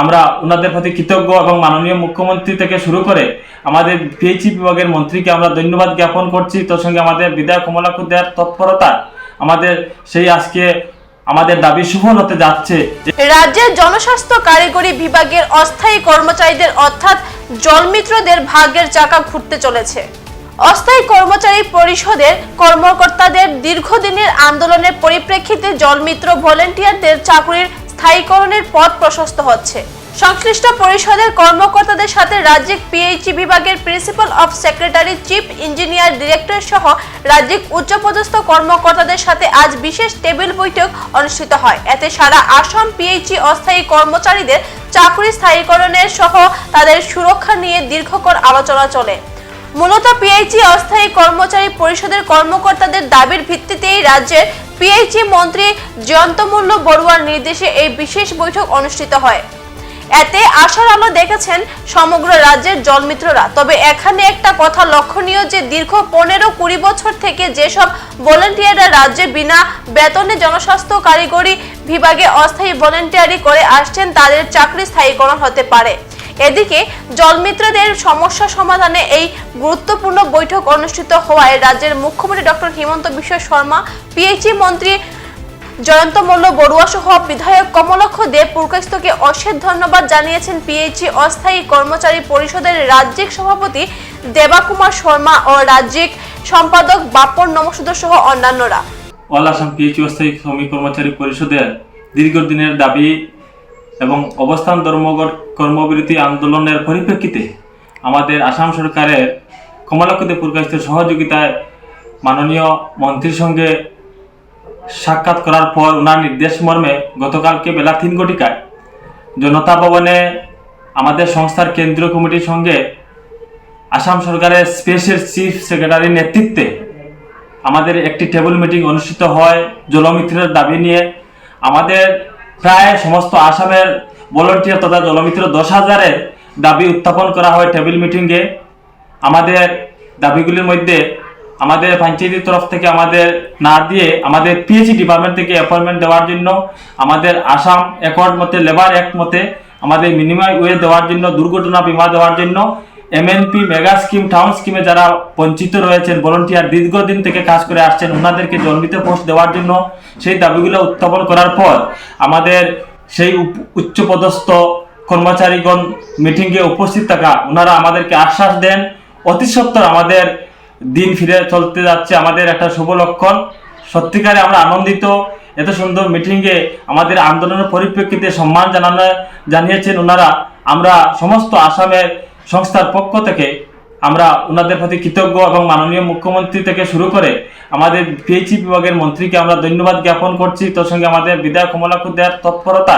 আমরা ওনাদের প্রতি কৃতজ্ঞ এবং মাননীয় মুখ্যমন্ত্রী থেকে শুরু করে আমাদের পিএইচি বিভাগের মন্ত্রীকে আমরা ধন্যবাদ জ্ঞাপন করছি। তোর সঙ্গে আমাদের বিধায়ক কমলাক্ষ দেওয়ার তৎপরতা, আমাদের সেই আজকে আমাদের দাবি সুফল হতে যাচ্ছে রাজ্যের জনস্বাস্থ্য কারিগরি বিভাগের অস্থায়ী কর্মচারীদের অর্থাৎ জলমিত্রদের ভাগ্যের চাকা ঘুরতে চলেছে। অস্থায়ী কর্মচারী পরিষদের কর্মকর্তাদের দীর্ঘদিনের আন্দোলনের পরিপ্রেক্ষিতে জলমিত্র ভলেন্টিয়ারদের চাকরির স্থায়ীকরণের পথ প্রশস্ত হচ্ছে। সংশ্লিষ্ট পরিষদের কর্মকর্তাদের সাথে রাজ্যিক পিএইচই বিভাগের principal of secretary, chief engineer director সহ রাজ্যিক উচ্চপদস্থ কর্মকর্তাদের সাথে আজ বিশেষ টেবিল বৈঠক অনুষ্ঠিত হয়। এতে সারা আসাম পিএইচই অস্থায়ী কর্মচারীদের চাকরি স্থায়ীকরণের সহ তাদের সুরক্ষা নিয়ে দীর্ঘকর আলোচনা চলে। মূলত পিএইচই অস্থায়ী কর্মচারী পরিষদের কর্মকর্তাদের দাবির ভিত্তিতেই রাজ্যের পিএইচই মন্ত্রী জয়ন্তমূল্য বড়ুয়ার নির্দেশে এই বিশেষ বৈঠক অনুষ্ঠিত হয়। এতে আশার আলো দেখেছেন সমগ্র রাজ্যের জলমিত্ররা। তবে এখানে একটা কথা লক্ষণীয় যে, দীর্ঘ পনেরো কুড়ি বছর থেকে যেসব ভলেন্টিয়াররা রাজ্যে বিনা বেতনে জনস্বাস্থ্য কারিগরি বিভাগে অস্থায়ী ভলেন্টিয়ারি করে আসছেন, তাদের চাকরি স্থায়ীকরণ হতে পারে। এদিকে জলমিত্রদের সমস্যা সমাধানে এই গুরুত্বপূর্ণ বৈঠক অনুষ্ঠিত হওয়ায় রাজ্যের মুখ্যমন্ত্রী ডক্টর হিমন্ত বিশ্ব শর্মা পিএইচই মন্ত্রী জয়ন্ত মল্ল বড়ুয়া সহ বিধায়ক কমলক্ষ দেব পুরকাস্তকে অশেষ ধন্যবাদ জানিয়েছেন পিএইচই অস্থায়ী কর্মচারী পরিষদের রাজ্যিক সভাপতি দেবাকুমার শর্মা ও রাজ্যিক সম্পাদক বাপন নমসুদর সহ অন্যান্যরা। অল আসাম পিএইচি অস্থায়ী শ্রমিক কর্মচারী পরিষদের দীর্ঘদিনের দাবি এবং অবস্থান ধর্মঘট কর্মবিরতি আন্দোলনের পরিপ্রেক্ষিতে আমাদের আসাম সরকারের কমলাক্ষদেব পুরকাস্তের সহযোগিতায় মাননীয় মন্ত্রীর সঙ্গে সাক্ষাৎ করার পর ওনার নির্দেশ মর্মে গতকালকে বেলা তিন ঘটিকায় জনতা ভবনে আমাদের সংস্থার কেন্দ্রীয় কমিটির সঙ্গে আসাম সরকারের স্পেশাল চিফ সেক্রেটারির নেতৃত্বে আমাদের একটি টেবিল মিটিং অনুষ্ঠিত হয়। জলমিত্রের দাবি নিয়ে আমাদের প্রায় সমস্ত আসামের ভলেন্টিয়ার তথা জলমিত্র দশ হাজারের দাবি উত্থাপন করা হয় টেবিল মিটিংয়ে। আমাদের দাবিগুলির মধ্যে আমাদের পঞ্চায়েতের তরফ থেকে আমাদের না দিয়ে আমাদের পিএইচি ডিপার্টমেন্ট থেকে অ্যাপয়েন্টমেন্ট দেওয়ার জন্য, আমাদের আসাম অ্যাকর্ড মতে লেবার অ্যাক্ট মতে আমাদের মিনিমাম ওয়ে দেওয়ার জন্য, দুর্ঘটনা বীমা দেওয়ার জন্য এমএনপি মেগা স্কিম টাউন স্কিমে যারা বঞ্চিত রয়েছেন ভলেন্টিয়ার দীর্ঘদিন থেকে কাজ করে আসছেন, ওনাদেরকে জন্মিত পোস্ট দেওয়ার জন্য সেই দাবিগুলো উত্থাপন করার পর আমাদের সেই উচ্চপদস্থ কর্মচারীগণ মিটিংয়ে উপস্থিত থাকা, ওনারা আমাদেরকে আশ্বাস দেন, অতি সত্বর আমাদের দিন ফিরে চলতে যাচ্ছে, আমাদের একটা শুভ লক্ষণ। সত্যিকারে আমরা আনন্দিত, এত সুন্দর মিটিংয়ে আমাদের আন্দোলনের পরিপ্রেক্ষিতে সম্মান জানানো জানিয়েছেন ওনারা। আমরা সমস্ত আসামের সংস্থার পক্ষ থেকে আমরা ওনাদের প্রতি কৃতজ্ঞ এবং মাননীয় মুখ্যমন্ত্রী থেকে শুরু করে আমাদের পিএইচি বিভাগের মন্ত্রীকে আমরা ধন্যবাদ জ্ঞাপন করছি। তোর সঙ্গে আমাদের বিধায়ক কমলাক্ষ দেওয়ার তৎপরতা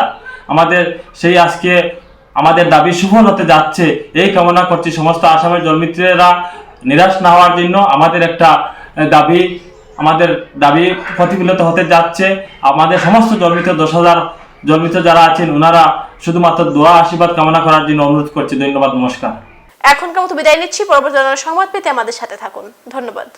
আমাদের সেই আজকে আমাদের দাবি সুফল হতে যাচ্ছে, এই কামনা করছি। সমস্ত আসামের জলমিত্রেরা নিরাশ না হওয়ার জন্য আমাদের একটা দাবি, আমাদের দাবি প্রতিফলিত হতে যাচ্ছে। আমাদের সমস্ত জলমিত্র, দশ হাজার জলমিত্র যারা আছেন ওনারা শুধুমাত্র দোয়া, আশীর্বাদ, কামনা করার জন্য অনুরোধ করছি। ধন্যবাদ, নমস্কার। এখনকার মতো বিদায় নিচ্ছি। পরবর্তী সংবাদ পেতে আমাদের সাথে থাকুন। ধন্যবাদ।